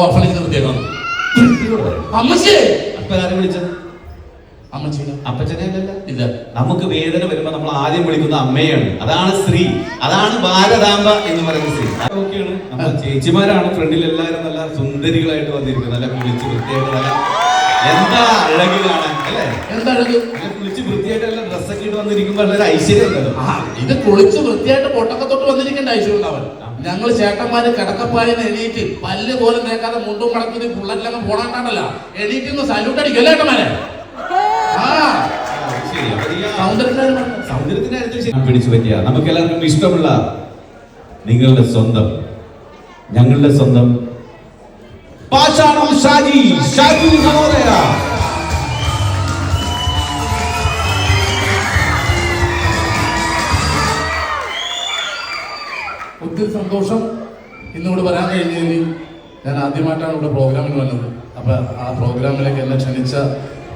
Orphanage നിർത്തിയേക്കണം അമ്മച്ചേ അപ്പൊ ആരും വിളിച്ചത്? അമ്മച്ചീനെ അപ്പച്ചനെ അല്ലല്ല. ഇല്ല നമുക്ക് വേദന വരുമ്പോ നമ്മൾ ആദ്യം വിളിക്കുന്ന അമ്മയാണ്. അതാണ് സ്ത്രീ. അതാണ് ഭാരതാംബ എന്ന് പറയുന്ന സ്ത്രീ. ഓക്കെയാണ് നമ്മൾ ചേച്ചിമാരാണ് ഫ്രണ്ടിൽ എല്ലാവരും നല്ല സുന്ദരികളായിട്ട് വന്നിരിക്കുന്നത്. നല്ല കുളിച്ച് വൃത്തിയായിട്ട് നല്ല എന്താ അഴകി കാണാൻ അല്ലേ? എന്താ അഴക്? കുളിച്ച് വൃത്തിയായിട്ട് നല്ല ഡ്രസ്സൊക്കെ ഇട്ട് വന്നിരിക്കുമ്പോൾ നല്ല ഐശ്വര്യം ഉണ്ടല്ലോ. ഇത് കുളിച്ച് വൃത്തിയായിട്ട് പൊട്ടൊക്കെ തൊട്ട് വന്നിരിക്കേണ്ട ആവശ്യമുണ്ടാവൻ ഞങ്ങൾ ചേട്ടന്മാര് കിടക്കപ്പാടിന്ന് എണീറ്റ് പല്ല് പോലും നേക്കാതെ മുണ്ടും മടക്കി പുള്ളറ്റിലങ്ങ് പോണാണ്ടല്ല എണീറ്റ് ഒന്ന് സല്യൂട്ട് അടിക്കും അല്ലേ ഏട്ടന്മാരെ. പിടിച്ചു പറ്റിയ. നമുക്ക് എല്ലാവർക്കും ഇഷ്ടമുള്ള നിങ്ങളുടെ സ്വന്തം ഞങ്ങളുടെ സ്വന്തം പാഷാണം ഷാജി ഷാജി സഹോദര ഒത്തിരി സന്തോഷം ഇന്നിവിടെ വരാൻ കഴിഞ്ഞതിൽ ഞാൻ ആദ്യമായിട്ടാണ് ഇവിടെ പ്രോഗ്രാമിന് വന്നത്. അപ്പൊ ആ പ്രോഗ്രാമിലേക്ക് എന്നെ ക്ഷണിച്ച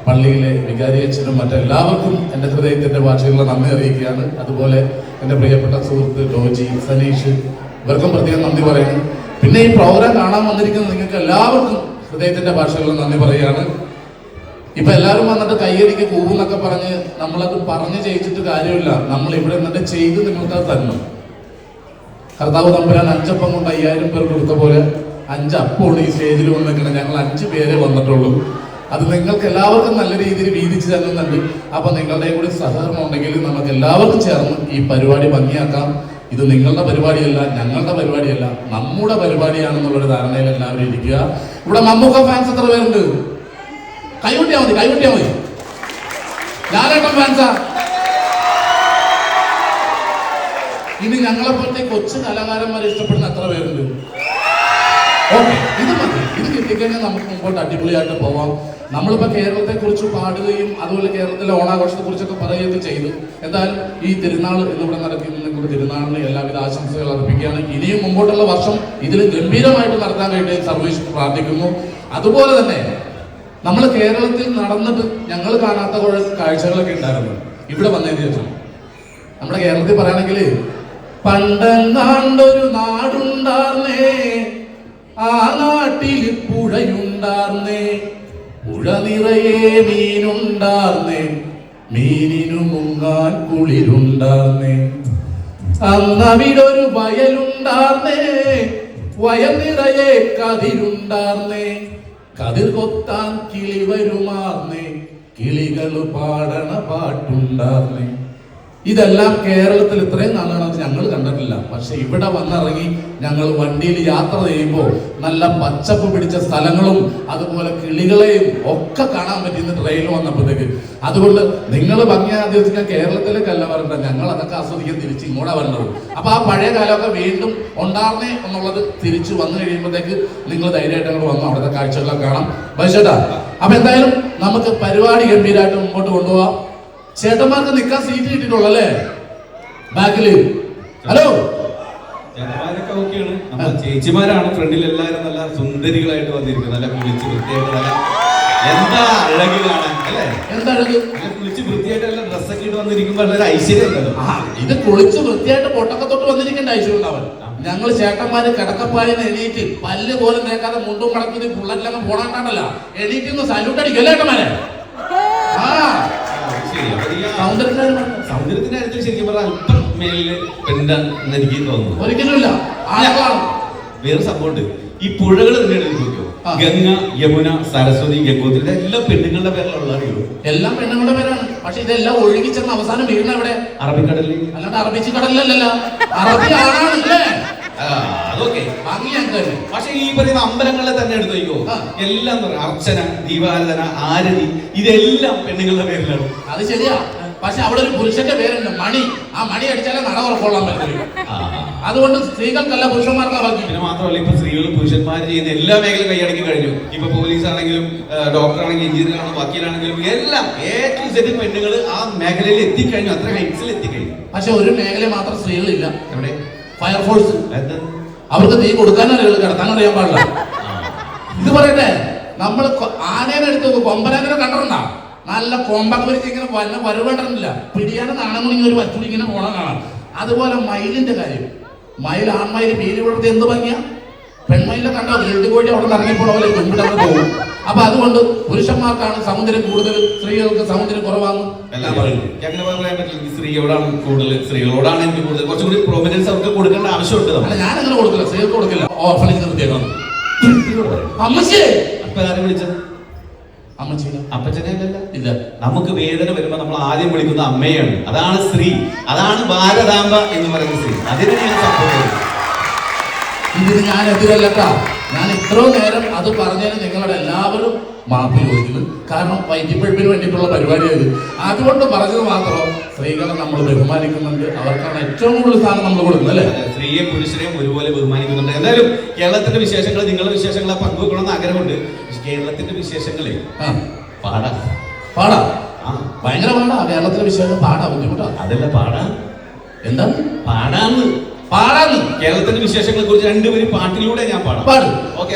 പള്ളിയിലെ വികാരി അച്ഛനും മറ്റെല്ലാവർക്കും എന്റെ ഹൃദയത്തിന്റെ ഭാഷയിലുള്ള നന്ദി അറിയിക്കുകയാണ്. അതുപോലെ എന്റെ പ്രിയപ്പെട്ട സുഹൃത്ത് ഡോജി സനീഷ് ഇവർക്കും പ്രത്യേകം നന്ദി പറയുന്നു. പിന്നെ ഈ പ്രോഗ്രാം കാണാൻ വന്നിരിക്കുന്ന നിങ്ങൾക്ക് എല്ലാവർക്കും ഹൃദയത്തിന്റെ ഭാഷയിലുള്ള നന്ദി പറയുകയാണ്. ഇപ്പൊ എല്ലാവരും വന്നിട്ട് കയ്യടിക്ക് കൂന്നൊക്കെ പറഞ്ഞ് നമ്മളത് പറഞ്ഞ് ചെയ്യിച്ചിട്ട് കാര്യമില്ല. നമ്മൾ ഇവിടെ നിന്നിട്ട് ചെയ്ത് നിങ്ങൾക്ക് അത് തരണം. കർത്താവ് തമ്പുരാൻ അഞ്ചപ്പം കൊണ്ട് അയ്യായിരം പേർ കൊടുത്ത പോലെ അഞ്ചപ്പമാണ് ഈ സ്റ്റേജിൽ വന്നിരിക്കുന്നത് ഞങ്ങൾ അഞ്ച് പേരെ വന്നിട്ടുള്ളൂ. അത് നിങ്ങൾക്ക് എല്ലാവർക്കും നല്ല രീതിയിൽ വീതിച്ചു തരുന്നുണ്ട്. അപ്പൊ നിങ്ങളുടെ കൂടി സഹകരണം ഉണ്ടെങ്കിൽ നമുക്ക് എല്ലാവർക്കും ചേർന്ന് ഈ പരിപാടി ഭംഗിയാക്കാം. ഇത് നിങ്ങളുടെ പരിപാടിയല്ല ഞങ്ങളുടെ പരിപാടിയല്ല നമ്മുടെ പരിപാടിയാണെന്നുള്ളൊരു ധാരണയിൽ എല്ലാവരും ഇരിക്കുക. ഇവിടെ മമ്മൂക്ക ഫാൻസ് എത്ര പേരുണ്ട്? കൈകൊട്ടിയാ മതി കൈകൊട്ടിയാ മതി. ലാലേട്ടൻ ഫാൻസാ ഇനി ഞങ്ങളെ പോലത്തെ കൊച്ചു കലാകാരന്മാരെ ഇഷ്ടപ്പെടുന്ന എത്ര പേരുണ്ട്? ഓക്കെ ഇത് മതി. ഇത് കിട്ടിക്കഴിഞ്ഞാൽ നമുക്ക് മുമ്പോട്ട് അടിപൊളിയായിട്ട് പോവാം. നമ്മളിപ്പോ കേരളത്തെ കുറിച്ച് പാടുകയും അതുപോലെ കേരളത്തിലെ ഓണാഘോഷത്തെ കുറിച്ചൊക്കെ പറയുകയൊക്കെ ചെയ്തു. എന്തായാലും ഈ തിരുനാൾ ഇന്നിവിടെ നടക്കുന്ന തിരുനാളിന് എല്ലാവിധ ആശംസകൾ അർപ്പിക്കുകയാണ്. ഇനിയും മുമ്പോട്ടുള്ള വർഷം ഇതിൽ ഗംഭീരമായിട്ട് നടത്താൻ വേണ്ടി സർവീസ് പ്രാർത്ഥിക്കുന്നു. അതുപോലെ തന്നെ നമ്മൾ കേരളത്തിൽ നടന്നിട്ട് ഞങ്ങൾ കാണാത്ത കാഴ്ചകളൊക്കെ ഉണ്ടായിരുന്നു. ഇവിടെ വന്നതിന് ശേഷം. നമ്മുടെ കേരളത്തിൽ പറയുകയാണെങ്കിൽ പണ്ടെങ്ങാണ്ടൊരു നാടുണ്ടാർന്നേ ആ നാട്ടിൽ പുഴയുണ്ടാർന്നേ പുഴ നിറയെ മീനുണ്ടാർന്നേ മീനിനു മുങ്ങാൻ കുളിരുണ്ടാർന്നേ. അന്നവിടൊരു വയലുണ്ടാർന്നേ വയൽ നിറയെ കതിരുണ്ടാർന്നേ കതിർ കൊത്താൻ കിളി വരുമാർന്നേ കിളികൾ പാടണ പാട്ടുണ്ടാർന്നേ. ഇതെല്ലാം കേരളത്തിൽ ഇത്രയും കണ്ടിട്ടില്ല പക്ഷെ ഇവിടെ വന്നിറങ്ങി ഞങ്ങൾ വണ്ടിയിൽ യാത്ര ചെയ്യുമ്പോൾ നല്ല പച്ചപ്പ് പിടിച്ച സ്ഥലങ്ങളും അതുപോലെ കിളികളെയും ഒക്കെ കാണാൻ പറ്റുന്ന ട്രെയിൻ വന്നപ്പോഴത്തേക്ക്. അതുകൊണ്ട് നിങ്ങൾ ഭംഗി ആദ്യം കേരളത്തിലേക്കല്ല വരണ്ട ഞങ്ങൾ അതൊക്കെ ആസ്വദിക്കാൻ തിരിച്ച് ഇങ്ങോട്ടാ വരേണ്ടത്. അപ്പൊ ആ പഴയ കാലമൊക്കെ വീണ്ടും ഉണ്ടാർന്നേ എന്നുള്ളത് തിരിച്ചു വന്നു കഴിയുമ്പോഴത്തേക്ക് നിങ്ങൾ ധൈര്യമായിട്ട് അങ്ങോട്ട് വന്നു. അവിടുത്തെ കാഴ്ചകളൊക്കെ കാണാം. വൈശേട്ടാ അപ്പൊ എന്തായാലും നമുക്ക് പരിപാടി ഗംഭീരമായിട്ട് മുമ്പോട്ട് കൊണ്ടുപോവാം. ചേട്ടന്മാർക്ക് നിൽക്കാൻ സീറ്റ് കിട്ടിയിട്ടുള്ളൂ അല്ലേ ബാക്കിൽ ഹലോ ചേട്ടന്മാരൊക്കെ ഓക്കെയാണ്. നമ്മൾ ചേച്ചിമാരാണ്. ഫ്രണ്ടിൽ എല്ലാവരും നല്ല സുന്ദരികളായിട്ട് വന്നിരിക്കുന്നത്. നല്ല കുളിച്ച് വൃത്തിയായിട്ട് നല്ല എന്താ അഴകി കാണാൻ അല്ലേ? എന്താ? കുളിച്ച് വൃത്തിയായിട്ട് നല്ല ഡ്രസ്സൊക്കെ ഇട്ട് വന്നിരിക്കുമ്പോൾ വളരെ ഐശ്വര്യം ഉണ്ടല്ലോ. ഇത് കുളിച്ച് വൃത്തിയായിട്ട് പൊട്ടൊക്കെ തൊട്ട് വന്നിരിക്കേണ്ട ആവശ്യമുണ്ടാവൻ ഞങ്ങൾ ചേട്ടന്മാര് കിടക്കപ്പായെന്ന് എണീറ്റ് പല്ല് പോലും നേക്കാതെ മുണ്ടും മടക്കി പുള്ളറ്റിലങ്ങ് പോണാണ്ടല്ല എണീറ്റ് സല്യൂട്ട് അടിക്കും സൗന്ദര്യക്കാരൻ സൗന്ദര്യത്തിന്റെ കാര്യത്തിൽ ശരിക്കും പറഞ്ഞാൽ അല്പം മേലിൽ പെണ്ണെന്ന് എനിക്ക് തോന്നുന്നു. ഒരിക്കലുമില്ല. വേറെ സംഭവമുണ്ട് ഈ പുഴകൾ തന്നെ നോക്കിയോ ഗംഗ യമുന സരസ്വതി ഗംഗോത്രി എല്ലാ പെണ്ണുങ്ങളുടെ പേരിലുള്ള അറിയോ എല്ലാം പെണ്ണുങ്ങളുടെ പേരാണ്. പക്ഷെ ഇതെല്ലാം ഒഴുകി ചെന്ന് അവസാനം വീണ എവിടെ? അറബിക്കടലിൽ അല്ലാണ്ട് അറബിച്ച് കടലിലല്ലല്ലോ. അറബി ആണാണ് അല്ലേ ആ, അതൊക്കെ. പക്ഷെ ഈ പറയുന്ന അമ്പലങ്ങളെ തന്നെ എടുത്തു നോക്കിയോ എല്ലാം അർച്ചന ദീപാരാധന ആരതി ഇതെല്ലാം പെണ്ണുങ്ങളുടെ പേരിലാണ്. അത് ശരിയാ. പക്ഷെ അവിടെ ഒരു പുരുഷന്റെ പേരുണ്ട് മണി. ആ മണി അടിച്ചാലേ നട ഉറപ്പുള്ളാൻ പറ്റില്ല. അതുകൊണ്ട് സ്ത്രീകൾക്കല്ല പുരുഷന്മാർക്കാ ബാക്കി. പിന്നെ മാത്രമല്ല ഇപ്പൊ സ്ത്രീകളും പുരുഷന്മാർ ചെയ്യുന്ന എല്ലാ മേഖലയും കൈയടക്കി കഴിഞ്ഞു. ഇപ്പൊ പോലീസ് ആണെങ്കിലും ഡോക്ടർ ആണെങ്കിലും എഞ്ചിനീയർ ആണെങ്കിലും വക്കീലാണെങ്കിലും എല്ലാം ഏറ്റവും സെറ്റ് പെണ്ണുങ്ങൾ ആ മേഖലയിൽ എത്തിക്കഴിഞ്ഞു. അത്ര ഹൈറ്റ്സിൽ എത്തിക്കഴിഞ്ഞു. പക്ഷെ ഒരു മേഖല മാത്രം സ്ത്രീകളില്ല. എവിടെ? ഫയർഫോഴ്സ് അവർക്ക് തീ കൊടുക്കാനറിയുള്ളൂ കിടത്താൻ അറിയാൻ പാടില്ല. ഇത് പറയട്ടെ നമ്മൾ ആനേനെ എടുത്ത് കൊമ്പനാനെ കണ്ടിട്ടുണ്ടാ? നല്ല കോമ്പാക്ട് വരിച്ച് ഇങ്ങനെ വല്ല വരവേണ്ടില്ല പിടിയാനെ നാണം ഇങ്ങനെ ഒരു വച്ചുടി ഇങ്ങനെ പോണം കാണാം. അതുപോലെ മയിലിന്റെ കാര്യം. മയിൽ ആൺമയിൽ പേര് കൊടുത്ത് എന്ത് ഭംഗിയാ? പെൺമയിലെ കണ്ടോ ഗ്രിൽഡ് കോഴി അവിടെ നിന്ന് ഇറങ്ങിപ്പോണ പോലെ പോകും. അപ്പൊ അതുകൊണ്ട് പുരുഷന്മാർക്കാണ് സൗന്ദര്യം കൂടുതൽ സ്ത്രീകൾക്ക് സൗന്ദര്യം കുറവാണ് എല്ലാം പറയാൻ പറ്റില്ല ഈ സ്ത്രീയോടാണ് കൂടുതൽ സ്ത്രീകളോടാണ് എനിക്ക് കൂടുതൽ. കുറച്ചുകൂടി പ്രോമിനൻസ് അവർക്ക് കൊടുക്കേണ്ട ആവശ്യമുണ്ട് അല്ല ഞാൻ അങ്ങനെ കൊടുക്കില്ല സ്ത്രീകൾക്ക് കൊടുക്കില്ല. ഓഫലിൽ നിർത്തിയാണ് അമ്മശ്ശേ അപ്പൊ ആരെ വിളിച്ചത്? അമ്മച്ചീനെ അപ്പച്ചനെ അല്ലല്ല ഇല്ല നമുക്ക് വേദന വരുമ്പോൾ നമ്മൾ ആദ്യം വിളിക്കുന്ന അമ്മയാണ്. അതാണ് സ്ത്രീ. അതാണ് ഭാരതാംബ എന്ന് പറയുന്ന സ്ത്രീ. ഞാൻ സംഭവിക്കുന്നത് ഇതിന് ഞാൻ എതിരല്ലട്ടാ ഞാൻ ഇത്രയോ നേരം അത് പറഞ്ഞതിന് നിങ്ങളുടെ എല്ലാവരും മാപ്പ് ചോദിക്കുന്നു. കാരണം വൈദ്യപ്പഴുപ്പിന് വേണ്ടിയിട്ടുള്ള പരിപാടിയത് അതുകൊണ്ട് പറഞ്ഞത് മാത്രം സ്ത്രീകളെ നമ്മൾ ബഹുമാനിക്കുന്നുണ്ട്. അവർക്കാണ് ഏറ്റവും കൂടുതൽ സ്ഥാനം നമ്മൾ കൊടുക്കുന്നത് അല്ലേ? സ്ത്രീയെ സ്ത്രീയെയും പുരുഷനെയും ഒരുപോലെ ബഹുമാനിക്കുന്നുണ്ട്. എന്തായാലും കേരളത്തിന്റെ വിശേഷങ്ങൾ നിങ്ങളുടെ വിശേഷങ്ങളെ പങ്കുവെക്കണമെന്ന് ആഗ്രഹമുണ്ട്. കേരളത്തിന്റെ വിശേഷങ്ങളെ പാടാ. പാടാ? ഭയങ്കര പാടാ കേരളത്തിലെ വിശേഷം പാടാ? ബുദ്ധിമുട്ടാ? അതല്ല പാടാ. എന്താ? പാടാന്ന്. പാടാന്ന് കേരളത്തിന്റെ വിശേഷങ്ങളെ കുറിച്ച് രണ്ടുപേരും പാട്ടിലൂടെ ഞാൻ പാടാം. പാടും. ഓക്കെ